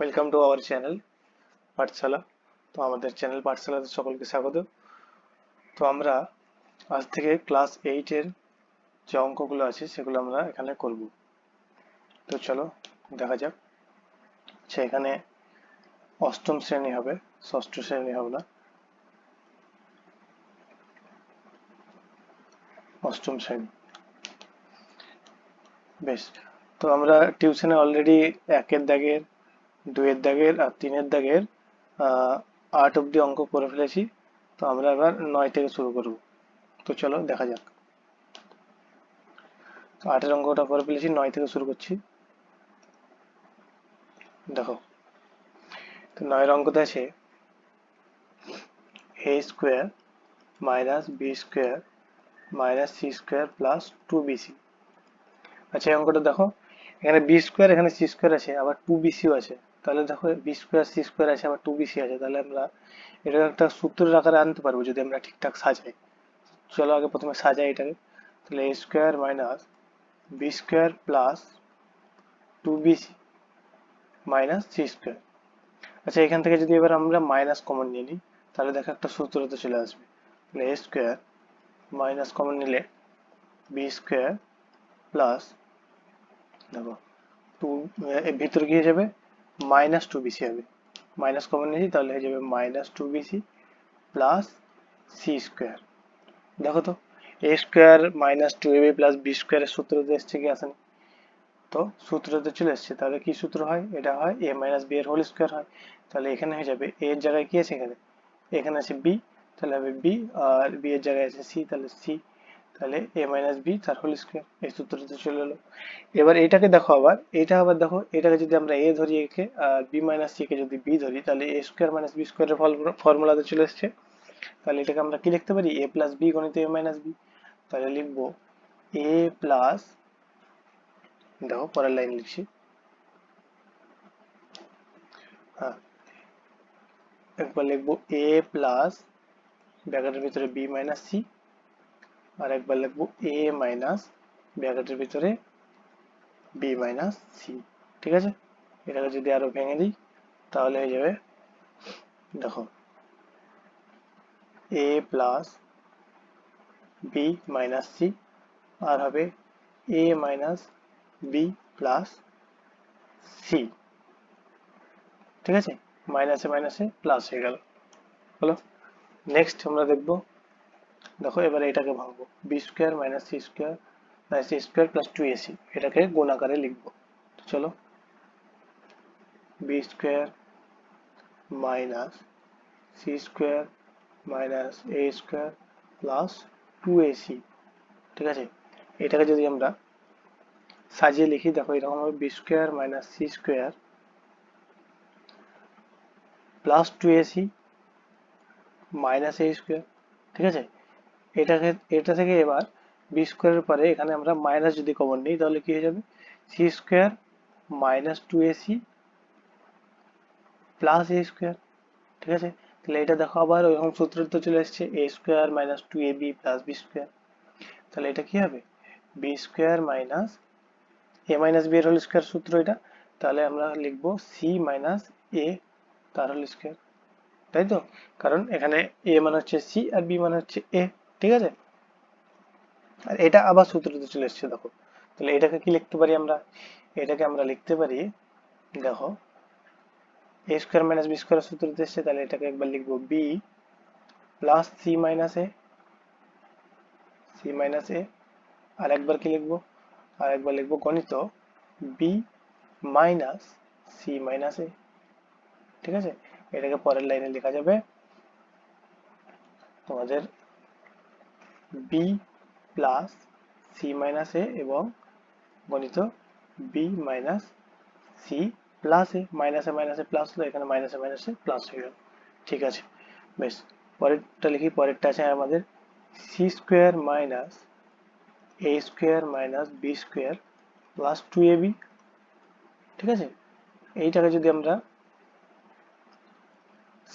Welcome to our channel পাঠশালা তো আমাদের channel পাঠশালাতে সকলকে স্বাগত। তো আমরা আজ থেকে ক্লাস এইটের যে অঙ্কগুলো আছে, সেগুলো আমরা এখানে করব। তো চলো, দেখা যাক। আচ্ছা এখানে অষ্টম শ্রেণি হবে, ষষ্ঠ শ্রেণি হবে না? অষ্টম শ্রেণি। বেশ। তো আমরা টিউশনে অলরেডি একের দাগের দুইয়ের দাগের আর তিনের দাগের আট অব্দি অঙ্ক করে ফেলেছি। তো আমরা এবার নয় থেকে শুরু করব। তো চলো দেখা যাক। আটের অঙ্কটা করে ফেলেছি, নয় থেকে শুরু করছি। দেখো, তো নয়ের অঙ্কতে আছে A square minus B square minus C square plus two BC আচ্ছা এই অঙ্কটা দেখো। এখানে বি স্কোয়ার এখানে সি স্কোয়ার আছে, আবার টু বিসিও আছে। তাহলে দেখো বি স্কোয়ার সি স্কোয়ার আছে আবার টু বিসি আছে, তাহলে আমরা এটা একটা সূত্রের আকারে আনতে পারব যদি আমরা ঠিকঠাক সাজাই। চলো আগে প্রথমে সাজাই এটাকে। তাহলে A square minus B square plus two BC minus C square আচ্ছা এখান থেকে যদি এবার আমরা মাইনাস কমন নিয়ে নিই, তাহলে দেখো একটা সূত্রতে চলে আসবে। তাহলে এ স্কোয়ার মাইনাস কমন নিলে বি স্কোয়ার প্লাস দেখো টু ভিতরে গিয়ে যাবে মাইনাস টু বিসি হবে। মাইনাস কমন নিয়েছি, তাহলে হয়ে যাবে minus two BC plus C square দেখো তো A square minus two AB plus B স্কোয়ারের সূত্রতে এসছে কি আসেনি? তো সূত্রতে চলে এসছে, তাহলে কি সূত্র হয়? এটা হয় এ মাইনাস বি এর হোল স্কোয়ার হয়। তাহলে এখানে হয়ে যাবে এর জায়গায় কি আছে এখানে? এখানে আছে বি তাহলে হবে বি আর বি এর জায়গায় আছে সি তাহলে সি তাহলে এ মাইনাস বি তার হোল স্কোয়ার এই সূত্রতে চলে এলো। এবার এটাকে দেখো আবার, এটা আবার দেখো, এটাকে যদি আমরা এ ধরি একে, আর বি মাইনাস কে যদি বি ধরি, তাহলে এ স্কোয়ার মাইনাস বি স্কোয়ারের ফর্মুলাতে চলে এসছে। তাহলে এটাকে আমরা কি লিখতে পারি? এ প্লাস বি গণিত এ মাইনাস বি তাহলে লিখব এ প্লাস দেখো পরের লাইন লিখছি। হ্যাঁ একবার লিখব এ প্লাস ব্র্যাকেটের ভিতরে বি মাইনাস সি আর একবার লিখব এ মাইনাস ব্র্যাকেটের ভিতরে বি মাইনাস সি ঠিক আছে? এটাকে যদি আরও ভেঙে দিই, তাহলে হয়ে যাবে, দেখো A plus B minus C আর হবে A minus B plus C ঠিক আছে? মাইনাসে মাইনাসে প্লাস হয়ে গেল, হলো? নেক্সট আমরা দেখব দেখো, এবার এটাকে ভাঙবো। B square minus C square minus C square plus two AC এটাকে গুণ আকারে লিখব চলো B square minus C square minus A square plus two AC ঠিক আছে? এটাকে যদি আমরা সাজিয়ে লিখি, দেখো, এরকম হবে B square minus C square plus two AC minus A square ঠিক আছে? এটাকে এটা থেকে এবার বি স্কোয়ারের পরে এখানে আমরা মাইনাস যদি কমন নিই, তাহলে কি হয়ে যাবে? C square minus two AC plus A square ঠিক আছে? তাহলে এটা দেখো আবার ওইরকম সূত্রতে চলে এসছে A square minus two A B plus B square তাহলে এটা কি হবে? B square minus A minus B এর হোল স্কোয়ার সূত্র এটা। তাহলে আমরা লিখব সি মাইনাস এ তার হোল স্কোয়ার তাই তো? কারণ এখানে এ মানে হচ্ছে সি আর বি মানে হচ্ছে এ ঠিক আছে? আর এটা আবার সূত্রতে চলে এসছে, দেখো। তাহলে এটাকে কি লিখতে পারি আমরা? এটাকে আমরা লিখতে পারি, দেখো a square minus b square সূত্রতে এসছে, তাহলে এটাকে একবার লিখব b plus c minus a c minus a আর একবার কি লিখব? আর একবার লিখব গণিত b minus c minus a ঠিক আছে? এটাকে পরের লাইনে লেখা যাবে তোমাদের b plus c minus a এবং গণিত b minus c plus a মাইনাসে মাইনাসে প্লাস হলো এখানে মাইনাসে মাইনাসে প্লাস হয়ে গেল। ঠিক আছে? বেশ। পরেরটা লিখি, পরেরটা আছে আমাদের c square minus a square minus b square plus two a b ঠিক আছে? এইটাকে যদি আমরা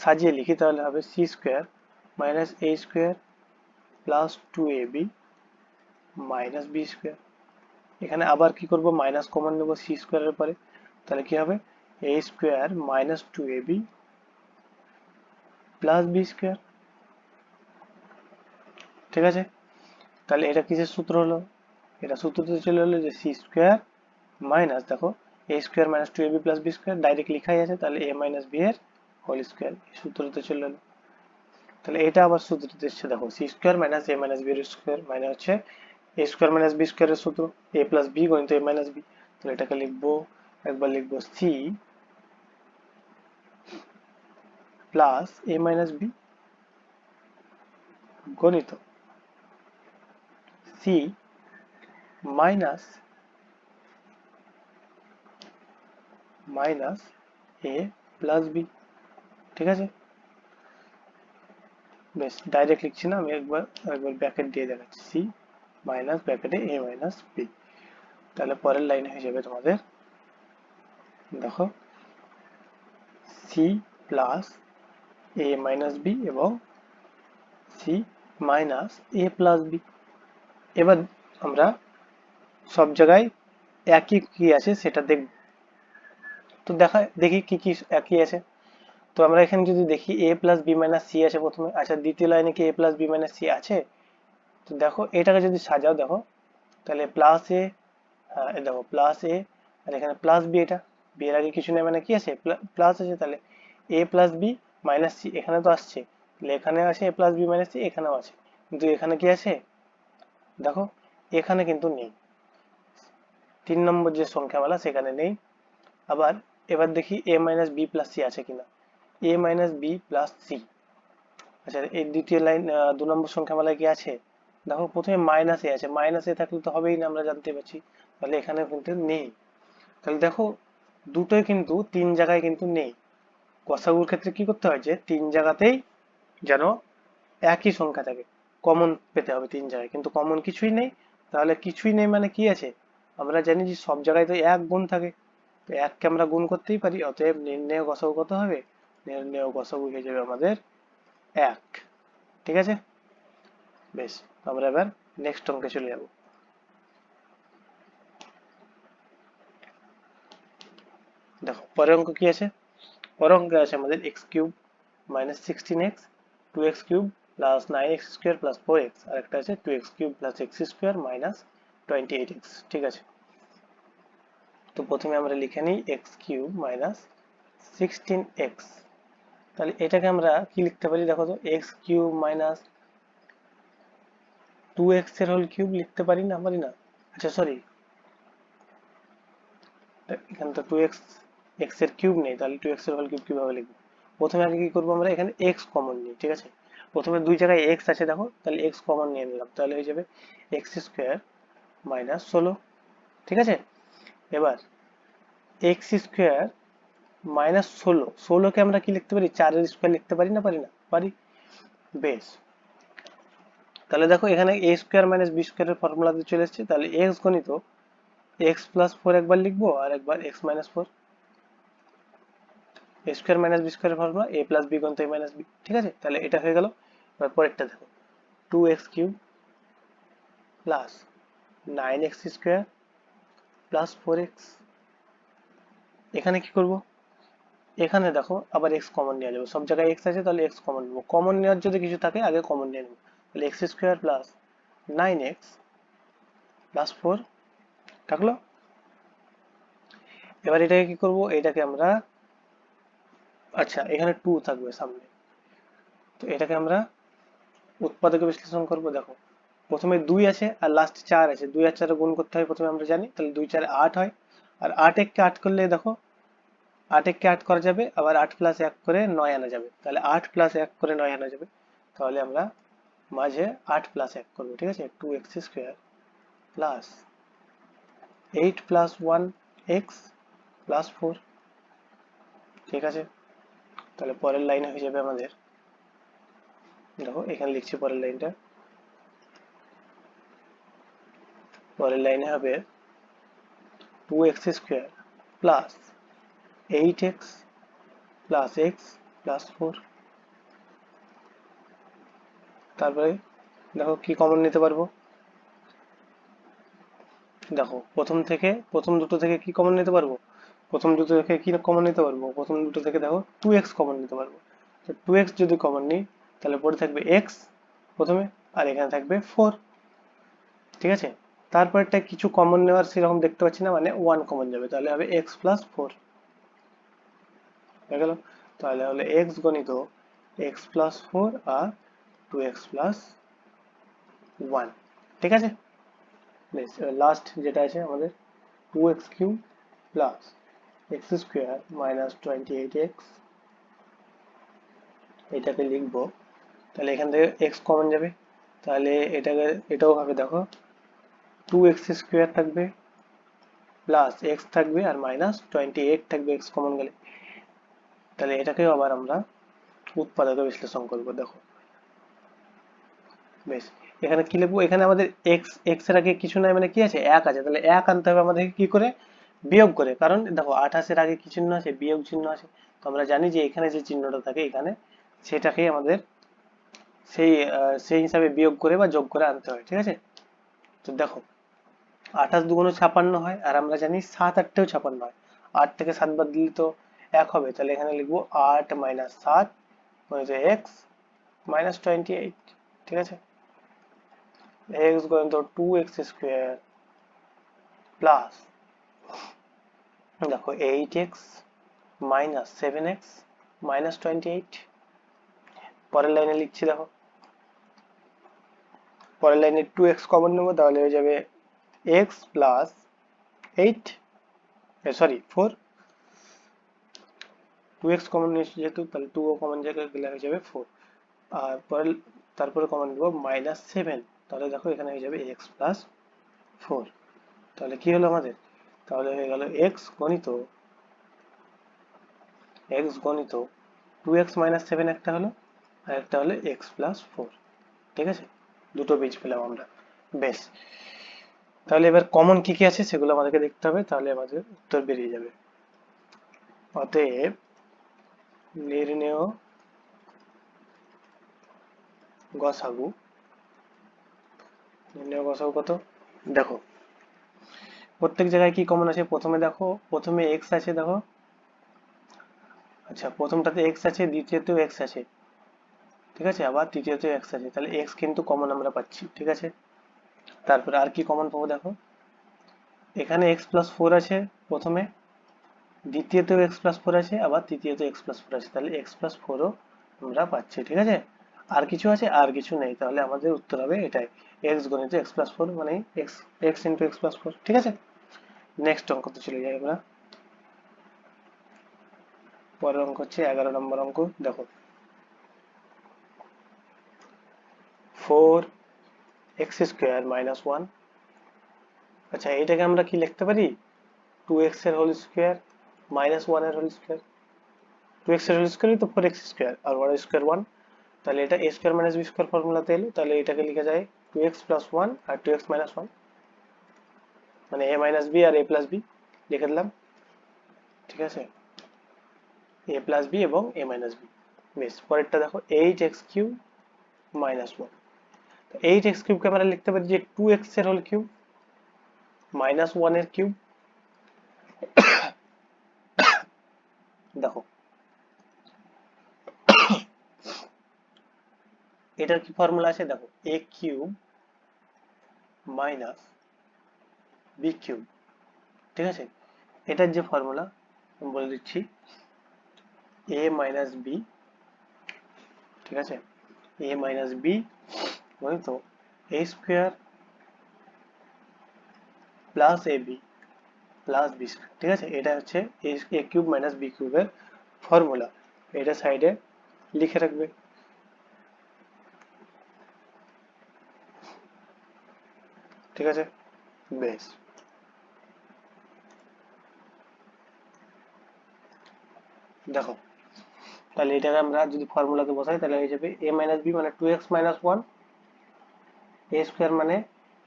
সাজিয়ে লিখি তাহলে হবে c square minus a square plus two a b minus b square এখানে আবার কি করব? মাইনাস কমন নেব সি স্কোয়ারের পরে তাহলে কি হবে? A square minus two a b plus b square ঠিক আছে? তাহলে এটা কিসের সূত্র হলো? এটা সূত্রতে চলে হলো যে সি স্কোয়ার মাইনাস দেখো a square minus two a b plus b square direct লিখাই আছে, তাহলে এ মাইনাস বি এর হোল স্কোয়ার সূত্রতে চলে এলো। তাহলে এটা আবার সূত্রতে এসছে দেখো c square minus a minus b square মানে হচ্ছে এ স্কোয়ার মাইনাস বি স্কোয়ারের সূত্র এ প্লাস বি গণিত এ মাইনাস বি তাহলে এটাকে লিখব, একবার লিখব c plus a minus b গণিত c minus minus a plus b ঠিক আছে? বেশ ডাইরেক্ট লিখছি না আমি একবার একবার ব্র্যাকেট দিয়ে দেখাচ্ছি সি মাইনাস ব্র্যাকেটে এ মাইনাস বি তাহলে পরের লাইন হয়ে যাবে তোমাদের দেখো c plus a minus b এবং c minus a plus b এবার আমরা সব জায়গায় একই কি আছে সেটা দেখব তো দেখা দেখি কি কি একই আছে তো আমরা এখানে যদি দেখি a plus b minus c আছে প্রথমে আচ্ছা দ্বিতীয় লাইনে কি a plus b minus c আছে? তো দেখো, এটাকে যদি সাজাও, দেখো, তাহলে প্লাস এ হ্যাঁ দেখো প্লাস এ আর এখানে প্লাস বি এটা বি এর আগে কিছু নেই মানে কি আছে? প্লাস আছে, তাহলে a plus b minus c এখানে তো আসছে, তাহলে এখানে আছে a plus b minus c এখানেও আছে। কিন্তু এখানে কি আছে? দেখো, এখানে কিন্তু নেই। তিন নম্বর যে সংখ্যামালা সেখানে নেই। আবার এবার দেখি a minus b plus c আছে কিনা। A minus b plus c আচ্ছা এই দ্বিতীয় লাইন দু নম্বর সংখ্যামালায় কি আছে? দেখো, প্রথমে মাইনাস এ আছে। মাইনাস এ থাকলে তো হবেই না, আমরা জানতে পারছি। তাহলে এখানে কিন্তু নেই। তাহলে দেখো, দুটোই কিন্তু তিন জায়গায় কিন্তু নেই। গসাগুর ক্ষেত্রে কি করতে হয় যে, তিন জায়গাতেই যেন একই সংখ্যা থাকে। কমন পেতে হবে তিন জায়গায়। কিন্তু কমন কিছুই নেই। তাহলে কিছুই নেই মানে কি আছে? আমরা জানি যে সব জায়গায় তো এক গুণ থাকে। তো এককে আমরা গুণ করতেই পারি, অতএব নির্ণয় গসাগু কত হবে? নির্ণয় গসাগু হয়ে যাবে আমাদের এক। ঠিক আছে? বেশ, আমরা এবার নেক্সট অঙ্কে চলে যাব। দেখো, পরের অঙ্ক কি আছে? পরের অঙ্কে আছে আমাদের x cube minus sixteen x two x cube plus nine x square plus four x আর একটা আছে two x cube plus x square minus twenty eight x ঠিক আছে? তো প্রথমে আমরা লিখে নিই x cube minus sixteen x তাহলে এটাকে আমরা কি লিখতে পারি? দেখো তো এক্স কিউব মাইনাস টু এক্সের হোল কিউব লিখতে পারি না? পারি না? আচ্ছা সরি এখানে তো টু এক্স এক্সের কিউব নেই, তাহলে টু এক্সের হোল কিউব কীভাবে লিখব? প্রথমে আগে কি করব আমরা? এখানে এক্স কমন নিই, ঠিক আছে? প্রথমে দুই জায়গায় এক্স আছে, দেখো। তাহলে এক্স কমন নিয়ে নিলাম। তাহলে হয়ে যাবে এক্স স্কোয়ার মাইনাস ষোলো, ঠিক আছে? এবার এক্স স্কোয়ার মাইনাস ষোলো। ষোলোকে আমরা কি লিখতে পারি? চারের স্কোয়ার লিখতে পারি না পারি না? পারি। বেশ। তাহলে দেখো এখানে এ স্কোয়ার মাইনাস বি স্কোয়ারের ফর্মুলাতে চলে এসেছে। তাহলে এক্স গণিত এক্স প্লাস ফোর একবার লিখব আর একবার x minus four a square minus b স্কোয়ারের ফর্মুলা এ প্লাস বি গণিত এ মাইনাস বি ঠিক আছে? তাহলে এটা হয়ে গেল। এবার পরেরটা দেখো। Two x cube plus nine x square plus four x এখানে কি করব? এখানে দেখো আবার এক্স কমন নেওয়া যাবে সব জায়গায় এক্স আছে, তাহলে এক্স কমন নেব। কমন নেওয়ার যদি কিছু থাকে, আগে কমন নিয়ে নেব। তাহলে x square plus nine x plus four থাকল। এবার এটাকে কি করব? এটাকে আমরা আচ্ছা এখানে টু থাকবে সামনে। তো এটাকে আমরা উৎপাদকে বিশ্লেষণ করব, দেখো। প্রথমে দুই আছে আর লাস্ট চার আছে। দুই আর চারে গুণ করতে হয়, প্রথমে আমরা জানি। তাহলে দুই চারে আট হয়। আর আট এককে আট করলে দেখো আট এককে আট করা যাবে, আবার আট প্লাস এক করে নয় আনা যাবে। তাহলে আট প্লাস এক করে নয় আনা যাবে। তাহলে আমরা মাঝে আট প্লাস এক করব, ঠিক আছে? Two x square plus eight plus one x plus four ঠিক আছে? তাহলে পরের লাইন হয়ে যাবে আমাদের। দেখো, এখানে লিখছি পরের লাইনটা পরের লাইনে হবে two x square plus eight x plus x plus four তারপরে দেখো কি কমন নিতে পারব? দেখো, প্রথম থেকে, প্রথম দুটো থেকে কি কমন নিতে পারব? প্রথম দুটো থেকে কি কমন নিতে পারব? প্রথম দুটো থেকে দেখো টু এক্স কমন নিতে পারব। তো টু এক্স যদি কমন নিই, তাহলে পরে থাকবে এক্স প্রথমে, আর এখানে থাকবে ফোর ঠিক আছে? তারপরটা কিছু কমন নেওয়ার সেরকম দেখতে পাচ্ছি না মানে ওয়ান কমন যাবে। তাহলে হবে এক্স প্লাস ফোর হয়ে গেল। তাহলে হলে এক্স গণিত এক্স প্লাস ফোর আর টু এক্স প্লাস ওয়ান ঠিক আছে? লাস্ট যেটা আছে আমাদের two x cube plus x square minus twenty eight x এটাকে লিখব। তাহলে এখান থেকে এক্স কমন যাবে। তাহলে এটাকে, এটাও হবে দেখো টু এক্স স্কোয়ার থাকবে প্লাস এক্স থাকবে আর মাইনাস টোয়েন্টি এইট থাকবে এক্স কমন গেলে। তাহলে এটাকেও আবার আমরা উৎপাদকে বিশ্লেষণ করব, দেখো। বেশ, এখানে কি লিখব? এখানে আমাদের এক্স এক্সের আগে কিছু নাই মানে কি আছে? এক আছে। তাহলে এক আনতে হবে আমাদেরকে কি করে? বিয়োগ করে। কারণ দেখো, আঠাশের আগে কি চিহ্ন আছে? বিয়োগ চিহ্ন আছে। তো আমরা জানি যে এখানে যে চিহ্নটা থাকে, এখানে সেটাকেই আমাদের সেই সেই হিসাবে বিয়োগ করে বা যোগ করে আনতে হয়, ঠিক আছে? তো দেখো, আঠাশ দুগুণ ছাপান্ন হয়, আর আমরা জানি সাত আটটেও ছাপান্ন হয়। আট থেকে সাত বাদ দিলে তো এক হবে, তাহলে এখানে লিখব আট মাইনাস সাত এক্স মাইনাস টোয়েন্টি এইট, ঠিক আছে? X going to two x square plus, দেখো eight x minus seven x minus twenty eight, পরের লাইনে লিখছি দেখো। পরের লাইনে টু এক্স কমন নেব, তাহলে হয়ে যাবে x plus eight sorry, four two x common নিয়েছি যেহেতু, তাহলে টু ও কমন জায়গায় গেলে হয়ে যাবে ফোর আর পরে তারপরে কমন নেব মাইনাস সেভেন তাহলে দেখো এখানে হয়ে যাবে এক্স প্লাস ফোর তাহলে কি হলো আমাদের? তাহলে হয়ে গেল এক্স গণিত। এক্স গণিত। টু এক্স মাইনাস সেভেন একটা হলো, আর একটা হলো এক্স প্লাস ফোর ঠিক আছে? দুটো বীজ পেলাম আমরা। বেশ। তাহলে এবার কমন কি কি আছে সেগুলো আমাদেরকে দেখতে হবে, তাহলে আমাদের উত্তর বেরিয়ে যাবে। অতএব নির্ণেয় গসাগু। নির্ণয় গসাগু কত? দেখো, প্রত্যেক জায়গায় কি কমন আছে? প্রথমে দেখো, প্রথমে এক্স আছে, দেখো। আচ্ছা প্রথমটাতে এক্স আছে, দ্বিতীয়তেও এক্স আছে। ঠিক আছে? আবার তৃতীয়তেও এক্স আছে। তাহলে এক্স কিন্তু কমন আমরা পাচ্ছি, ঠিক আছে? তারপরে আর কি কমন পাবো দেখো? এখানে এক্স প্লাস ফোর আছে প্রথমে। দ্বিতীয়তেও এক্স প্লাস ফোর আছে, আবার তৃতীয়তে এক্স প্লাস ফোর আছে। তাহলে এক্স প্লাস ফোরও আমরা পাচ্ছি, ঠিক আছে? আর কিছু আছে? আর কিছু নেই। তাহলে আমাদের উত্তর হবে এটাই। এক্স গণিত এক্স প্লাস ফোর মানে x x into x plus four ঠিক আছে? নেক্সট অঙ্কতে চলে যাই আমরা। পরের অঙ্ক হচ্ছে এগারো নম্বর অঙ্ক, দেখো। Four x square minus one আচ্ছা এটাকে আমরা কি লিখতে পারি? টু এক্সের হোল স্কোয়ার মাইনাস ওয়ানের হোল স্কোয়ার টু এক্সের হোল স্কোয়ারই তো ফোর এক্স স্কোয়ার আর ওয়ান স্কোয়ার ওয়ান তাহলে এটা a square minus b square ফর্মুলাতে এলো। তাহলে এটাকে লেখা যায় টু এক্স প্লাস ওয়ান আর টু এক্স মাইনাস ওয়ান মানে এ মাইনাস বি আর এ প্লাস বি লিখে দিলাম। ঠিক আছে? এ প্লাস বি এবং এ মাইনাস বি বেশ, পরেরটা দেখো eight x cube minus one eight x কিউবকে আমরা লিখতে পারি যে টু এক্সের হোল কিউব মাইনাস ওয়ানের কিউব দেখো। এটার কি ফর্মুলা আছে? দেখো a cube minus b cube ঠিক আছে? এটার যে ফর্মুলা আমি বলে দিচ্ছি এ মাইনাস বি ঠিক আছে? এ মাইনাস বি তো a square plus a b plus b ঠিক আছে এটা হচ্ছে এ কিউব মাইনাস বি কিউবের ফর্মুলা এটা সাইডে লিখে রাখবে ঠিক আছে বেশ দেখো তাহলে এটাকে আমরা যদি ফর্মুলাতে বসাই তাহলে হয়ে যাবে এ মাইনাস বি মানে two x minus one a square মানে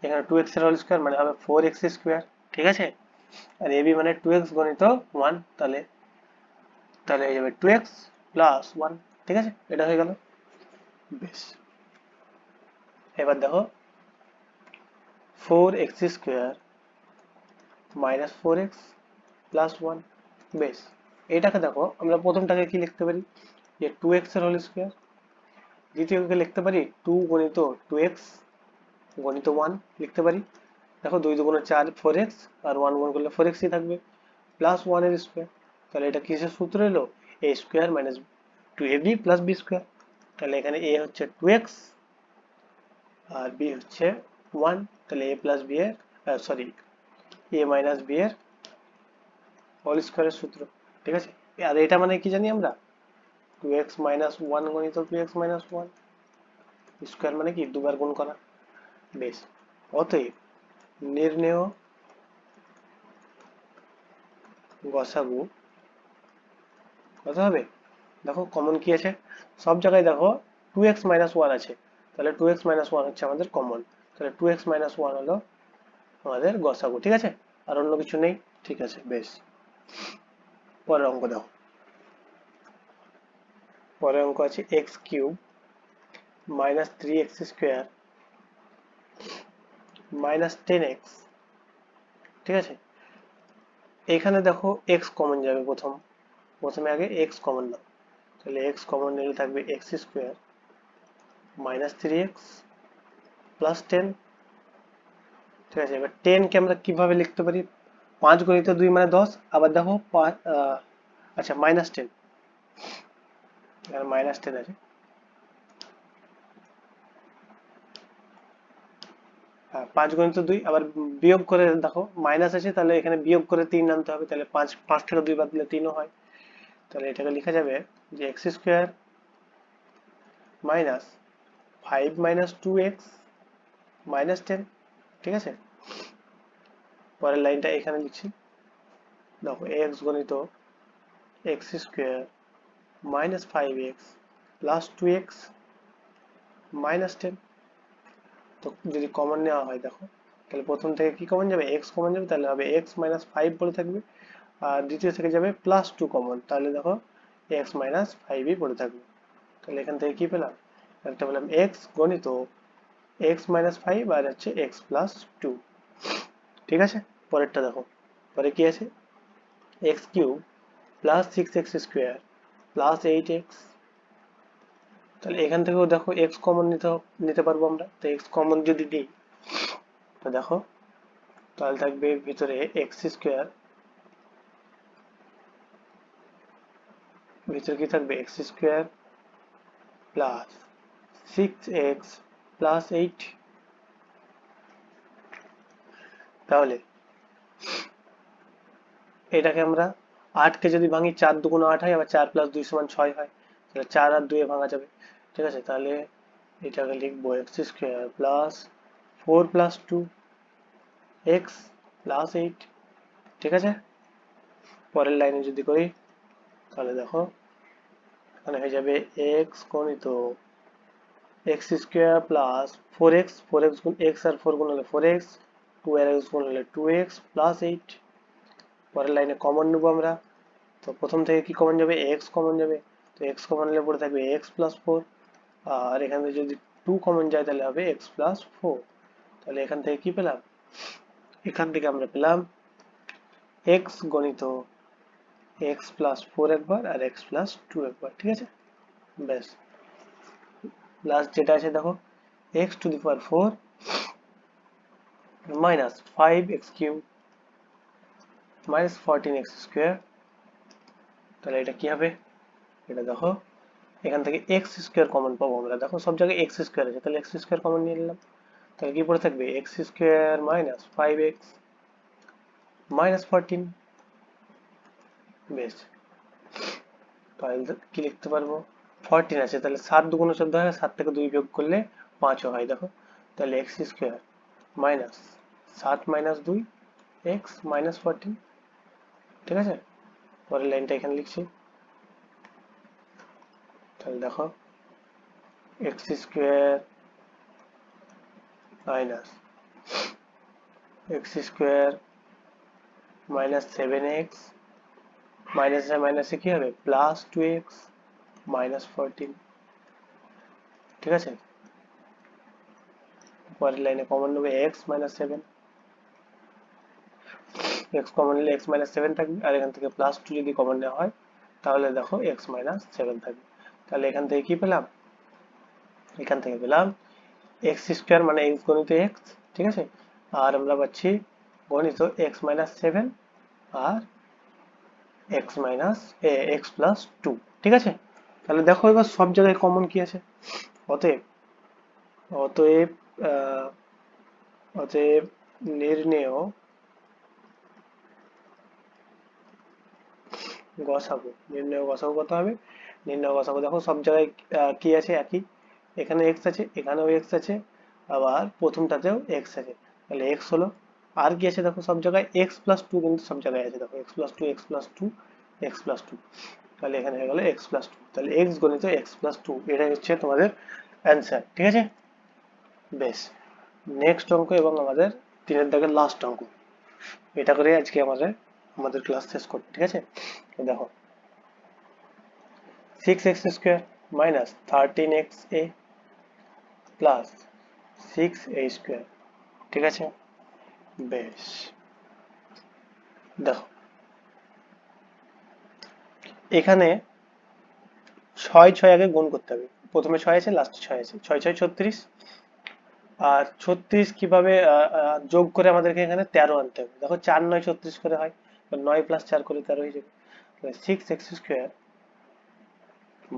এখানে টু এক্সের হোল স্কোয়ার মানে হবে ফোর এক্স স্কোয়ার ঠিক আছে আর এবি মানে টু এক্স গণিত ওয়ান, তাহলে তাহলে হয়ে যাবে টু এক্স প্লাস ওয়ান ঠিক আছে? এটা হয়ে গেল। বেশ। এবার দেখো four x square minus four x plus one বেশ। এটাকে দেখো, আমরা প্রথমটাকে কি লিখতে পারি? যে টু এক্সের হোল স্কোয়ার দ্বিতীয়কে লিখতে পারি টু গণিত টু এক্স গণিত ওয়ান লিখতে পারি। দেখো দুই দুগুণে চার ফোর এক্স আর ওয়ান গুণ করলে ফোর এক্সই থাকবে। প্লাস ওয়ানের স্কোয়ার তাহলে এটা কিসের সূত্র এলো? A square minus two a b plus b square তাহলে এখানে এ হচ্ছে টু এক্স আর বি হচ্ছে ওয়ান তাহলে এ প্লাস বি এর সরি এ মাইনাস বি এর হোল স্কোয়ারের সূত্র। ঠিক আছে? আর এটা মানে কি জানি আমরা? টু এক্স মাইনাস ওয়ান গণিত two x minus one square মানে কি? দুবার গুণ করা। বেশ। অতএব নির্ণেয় গসাগু কত হবে? দেখো কমন কি আছে? সব জায়গায় দেখো টু এক্স মাইনাস ওয়ান আছে। তাহলে টু এক্স মাইনাস ওয়ান হচ্ছে আমাদের কমন তাহলে টু এক্স মাইনাস ওয়ান হলো আমাদের গসাগু ঠিক আছে? আর অন্য কিছু নেই? ঠিক আছে, বেশ। পরের অঙ্ক দেখো। পরের অঙ্ক আছে x cube minus three x square minus ten x ঠিক আছে? এখানে দেখো এক্স কমন যাবে প্রথম। প্রথমে আগে এক্স কমন নাও। তাহলে এক্স কমন নিলে থাকবে x square minus three x plus ten ঠিক আছে, এবার টেনকে আমরা কীভাবে লিখতে পারি? পাঁচ গণিত দুই মানে দশ, আবার দেখো আচ্ছা মাইনাস টেন মাইনাস টেন আছে। পাঁচ গণিত দুই। আবার বিয়োগ করে দেখো মাইনাস আছে, তাহলে এখানে বিয়োগ করে তিন আনতে হবে, তাহলে পাঁচ পাঁচ থেকে দুই বাদ দিলে তিনও হয়। তাহলে এটাকে লেখা যাবে যে x square minus five minus two x minus ten ঠিক আছে? পরের লাইনটা এখানে লিখছি। দেখো এক্স গণিত x square minus five x plus two x minus ten তো যদি কমন নেওয়া হয়, দেখো, তাহলে প্রথম থেকে কি কমন যাবে? এক্স কমন যাবে, তাহলে হবে এক্স মাইনাস ফাইভ পড়ে থাকবে। আর দ্বিতীয় থেকে যাবে প্লাস টু কমন তাহলে দেখো এক্স মাইনাস ফাইভই পড়ে থাকবে। তাহলে এখান থেকে কি পেলাম? একটা পেলাম এক্স গণিত এক্স মাইনাস ফাইভ আর হচ্ছে এক্স প্লাস টু ঠিক আছে? পরেরটা দেখো। পরে কি আছে? X cube plus six x square plus eight x তাহলে এখান থেকেও দেখো এক্স কমন নিতে নিতে পারব আমরা। তো এক্স কমন যদি দিই, তো দেখো, তাহলে থাকবে ভিতরে এক্স স্কোয়ার ভিতরে কি থাকবে? X square plus six x plus eight তাহলে এটাকে আমরা আটকে যদি ভাঙি, চার দুগুণ আট হয়, আবার চার প্লাস দুই সমান ছয় হয়। তাহলে চার আর দুয়ে ভাঙা যাবে। ঠিক আছে? তাহলে এটাকে লিখব x square plus four plus two x plus eight ঠিক আছে? পরের লাইনে যদি করি, তাহলে দেখো, এখানে হয়ে যাবে এক্স গণিত x square plus four x four x গুণ এক্স আর ফোর গুণ হলে ফোর এক্স টু আর এক্স গুণ হলে টু এক্স প্লাস এইট পরের লাইনে কমন নেব আমরা। তো প্রথম থেকে কি কমন যাবে? এক্স কমন যাবে। তো এক্স কমন নিলে পড়ে থাকবে এক্স প্লাস ফোর আর এখান থেকে যদি টু কমন যায় তাহলে হবে এক্স প্লাস ফোর তাহলে এখান থেকে কি পেলাম? এখান থেকে আমরা পেলাম এক্স গণিত এক্স প্লাস ফোর একবার আর এক্স প্লাস টু একবার, ঠিক আছে? ব্যাস। লাস্ট যেটা আছে দেখো x to the power four minus five x cube minus fourteen x square তাহলে এটা কি হবে? এটা দেখো, এখান থেকে এক্স স্কোয়ার কমন পাবো আমরা। দেখো, সব জায়গায় এক্স স্কোয়ার আছে, তাহলে এক্স স্কোয়ার কমন নিয়ে নিলাম। তাহলে কি পড়ে থাকবে? X square minus five x minus fourteen বেশ। তাহলে কি লিখতে পারব? ফোরটিন আছে, তাহলে সাত দুগুণ চোদ্দ হয়, সাত থেকে দুই বিয়োগ করলে পাঁচও হয়, দেখো। তাহলে এক্স স্কোয়ার মাইনাস সাত মাইনাস দুই এক্স মাইনাস ফোরটিন ঠিক আছে? পরের লাইনটা এখানে লিখছি। তাহলে দেখো x square minus x square minus seven x মাইনাসে মাইনাসে কি হবে? Plus two x minus fourteen ঠিক আছে? পরের লাইনে কমন নেবে x minus seven x common নিলে এক্স মাইনাস সেভেন থাকবে, আর এখান থেকে প্লাস টু যদি কমন নেওয়া হয়, তাহলে দেখো এক্স মাইনাস সেভেন থাকবে। তাহলে এখান থেকে কি পেলাম? এখান থেকে পেলাম এক্স স্কোয়ার মানে এক্স গণিত এক্স ঠিক আছে? আর আমরা পাচ্ছি গণিত এক্স মাইনাস সেভেন আর x minus x plus two ঠিক আছে? তাহলে দেখো এবার সব জায়গায় কমন কি আছে? অতএব অতএব অতএব নির্ণেয় গসাগু নির্ণয় গসাগু কত হবে? নির্ণয় গসাগু দেখো সব জায়গায় কি আছে? একই। এখানে এক্স আছে, এখানেও এক্স আছে, আবার প্রথমটাতেও এক্স আছে। তাহলে এক্স হলো, আর কি আছে দেখো সব জায়গায়? এক্স প্লাস টু কিন্তু সব জায়গায় আছে দেখো। X plus two x plus two x plus two তাহলে এখানে হয়ে গেল এক্স প্লাস টু তাহলে এক্স গণিত এক্স প্লাস টু এটাই হচ্ছে তোমাদের অ্যান্সার ঠিক আছে? বেশ। নেক্সট অঙ্ক এবং আমাদের তিনের দাগের লাস্ট অঙ্ক। এটা করে আজকে আমাদের আমাদের ক্লাস শেষ করতে, ঠিক আছে? দেখো six x square minus thirteen x a plus six a ঠিক আছে? বেশ। দেখো। এখানে ছয় ছয় আগে গুণ করতে হবে। প্রথমে ছয় আছে লাস্টে ছয় আছে। ছয় ছয় ছত্রিশ। আর ছত্রিশ কীভাবে যোগ করে আমাদেরকে এখানে তেরো আনতে হবে। দেখো, চার নয় ছত্রিশ করে হয়। নয় প্লাস চার করে তেরো হয়ে যাবে। সিক্স এক্স স্কোয়ার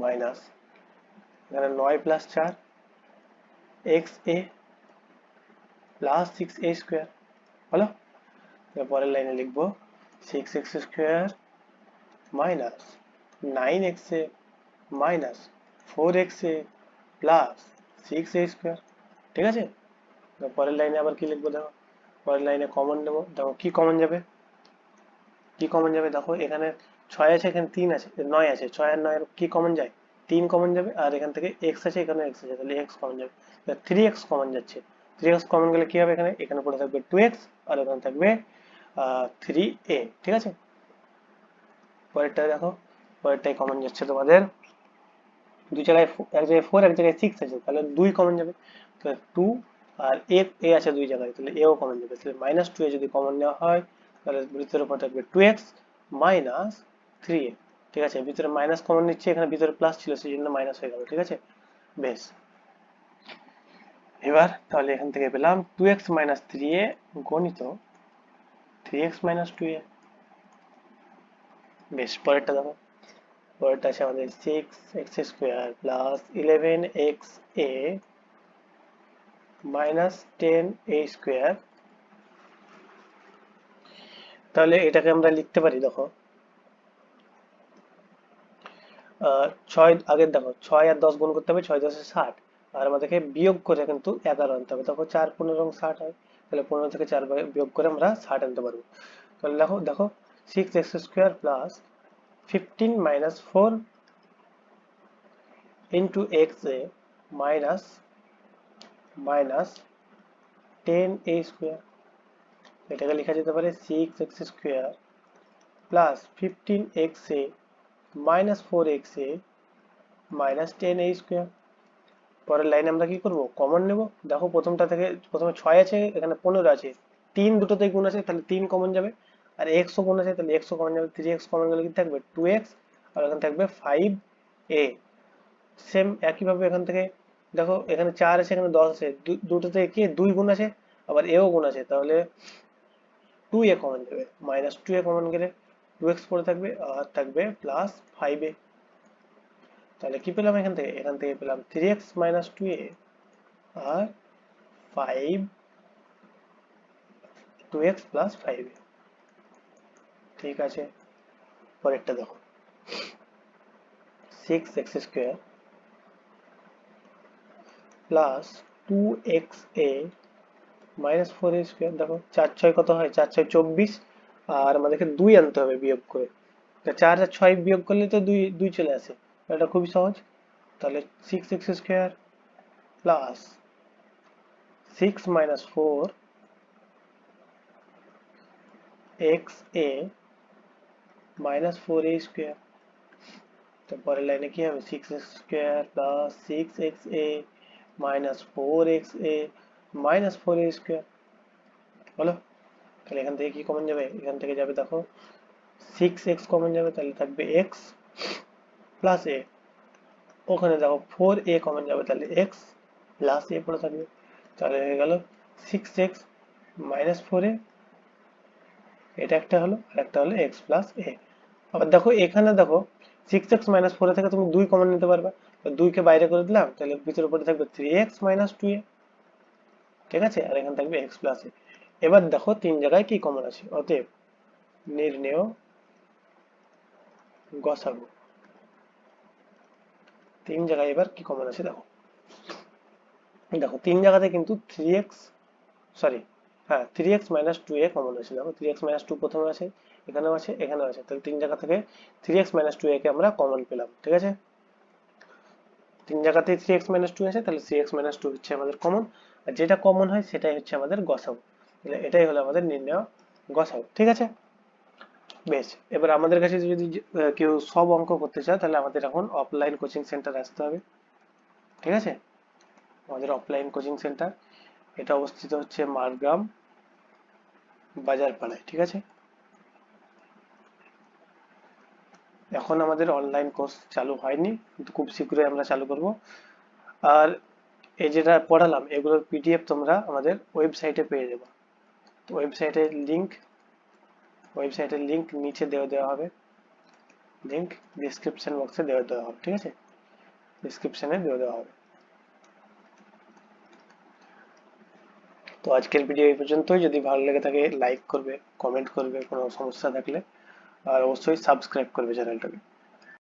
মাইনাস এখানে নয় প্লাস চার x a plus six a square হলো? পরের লাইনে লিখব six x square minus nine x a minus four x a plus six a square ঠিক আছে? পরের লাইনে আবার কি লিখব দেখো? পরের লাইনে কমন নেব, দেখো কি কমন যাবে? কি কমন যাবে? দেখো এখানে ছয় আছে এখানে তিন আছে নয় আছে, ছয় আর নয়ের কি কমন যায়? তিন কমন যাবে আর এখান থেকে এক্স আছে, এখানে এক্স আছে, তাহলে এক্স কমন যাবে। থ্রি এক্স কমন যাচ্ছে। থ্রি এক্স কমন গেলে কি হবে এখানে? এখানে পড়ে থাকবে টু এক্স আর এখানে থাকবে থ্রি এ ঠিক আছে? পরেরটা দেখো, পরেরটাই কমন যাচ্ছে তোমাদের। দুই জায়গায় এক জায়গায় ফোর এক জায়গায় সিক্স আছে, তাহলে দুই কমন যাবে। তাহলে টু আর এ এ আছে দুই জায়গায়, তাহলে এও কমন যাবে। তাহলে মাইনাস টু এ যদি কমন নেওয়া হয়, তাহলে ভিতরের উপর থাকবে টু এক্স মাইনাস থ্রি ঠিক আছে? ভিতরে মাইনাস কমন নিচ্ছে, এখানে ভিতরে প্লাস ছিল সেই মাইনাস হয়ে গেল, ঠিক আছে? বেশ। এবার তাহলে এখান থেকে পেলাম two x minus three a বেশ, পরেরটা দেখো। পরেরটা আছে আমাদের six x square plus eleven x a minus ten a square তাহলে এটাকে আমরা লিখতে পারি, দেখো। ছয়, আগের দেখো, ছয় আর দশ গুণ করতে হবে, ছয় দশে ষাট। আর আমাদেরকে বিয়োগ করে কিন্তু এগারো আনতে হবে। দেখো চার, পনেরো ষাট হয়। তাহলে পনেরো থেকে চার বিয়োগ করে আমরা ষাট আনতে পারব। তাহলে দেখো দেখো six x square plus fifteen minus four into x a minus minus ten a square এটাকে লেখা যেতে পারে six x square plus fifteen x a minus four x a minus ten a square পরের লাইনে আমরা কি করব? কমন নেব। দেখো প্রথমটা থেকে, প্রথমে ছয় আছে, এখানে পনেরো আছে। তিন দুটোতে গুণ আছে, তাহলে তিন কমন যাবে। আর এক্সও গুণ আছে, তাহলে এক্সও কমন যাবে। থ্রি এক্স কমন গেলে কি থাকবে? টু এক্স আর এখানে থাকবে ফাইভ এ সেম একইভাবে এখান থেকে, দেখো এখানে চার আছে, এখানে দশ আছে। দুটোতে কি? দুই গুণ আছে, আবার এও গুণ আছে। তাহলে টু এ কমন যাবে। মাইনাস টু এ কমন গেলে টু এক্স থাকবে, আর থাকবে প্লাস ফাইভ তাহলে কি পেলাম এখান থেকে? এখান থেকে পেলাম three x minus two a R five two x plus five a ঠিক আছে? পরেরটা দেখো। Six x square plus two x a minus four square দেখো, চার ছয় কত হয়? চার ছয় চব্বিশ। আর আমাদেরকে দুই আনতে হবে বিয়োগ করে। চার আর ছয় বিয়োগ করলে তো দুই দুই চলে আসে। এটা খুবই সহজ। তাহলে six x square plus six minus four x a minus four a square তো পরের লাইনে কি হবে? Six x square plus six x a minus four x a minus four a square বলো? তাহলে এখান থেকে কি কমন যাবে? এখান থেকে যাবে দেখো সিক্স এক্স কমন যাবে, তাহলে থাকবে এক্স প্লাস এ ওখানে দেখো ফোর এ কমন যাবে, তাহলে এক্স প্লাস এ পড়ে থাকবে। তাহলে হয়ে গেল six x minus four a এটা একটা হলো, আর একটা হলো এক্স প্লাস এ আবার দেখো এখানে দেখো সিক্স এক্স মাইনাস ফোর থেকে তুমি দুই কমন নিতে পারবে। দুইকে বাইরে করে দিলাম, তাহলে ভিতরে পড়ে থাকবে three x minus two a ঠিক আছে? আর এখানে থাকবে এক্স প্লাস এ এবার দেখো তিন জায়গায় কি কমন আছে? অতএব নির্ণেয় গসাগু। তিন জায়গায় এবার কি কমন আছে? দেখো। দেখো, তিন জায়গাতে কিন্তু থ্রি এক্স সরি হ্যাঁ three x minus two a common আছে। দেখো থ্রি এক্স মাইনাস টু প্রথমে আছে, এখানেও আছে এখানেও আছে। তাহলে তিন জায়গা থেকে three x minus two a কে আমরা কমন পেলাম, ঠিক আছে? তিন জায়গাতে থ্রি এক্স মাইনাস টু আছে, তাহলে থ্রি এক্স মাইনাস টু হচ্ছে আমাদের কমন আর যেটা কমন হয়, সেটাই হচ্ছে আমাদের গসাউ এটাই হলো আমাদের নির্ণয় গসাউ ঠিক আছে? বেশ, এবার আমাদের কাছে যদি কেউ সব অঙ্ক করতে চায়, তাহলে আমাদের এখন অফলাইন কোচিং সেন্টার আসতে হবে, ঠিক আছে? আমাদের অফলাইন কোচিং সেন্টার এটা অবস্থিত হচ্ছে মারগ্রাম বাজার পাড়ায় ঠিক আছে? এখন আমাদের অনলাইন কোর্স চালু হয়নি, কিন্তু খুব শীঘ্রই আমরা চালু করব। আর এই যেটা পড়ালাম, এগুলোর পিডিএফ তোমরা আমাদের ওয়েবসাইটে পেয়ে যাবে। ওয়েবসাইটের লিংক ওয়েবসাইটের লিংক নিচে দেওয়া দেওয়া হবে লিংক ডিসক্রিপশন বক্সে দেওয়া দেওয়া হবে ঠিক আছে ডিসক্রিপশনে দেওয়া দেওয়া হবে তো আজকের ভিডিও এই পর্যন্তই যদি ভালো লেগে থাকে লাইক করবে কমেন্ট করবে কোনো সমস্যা থাকলে আর অবশ্যই সাবস্ক্রাইব করবে চ্যানেলটাকে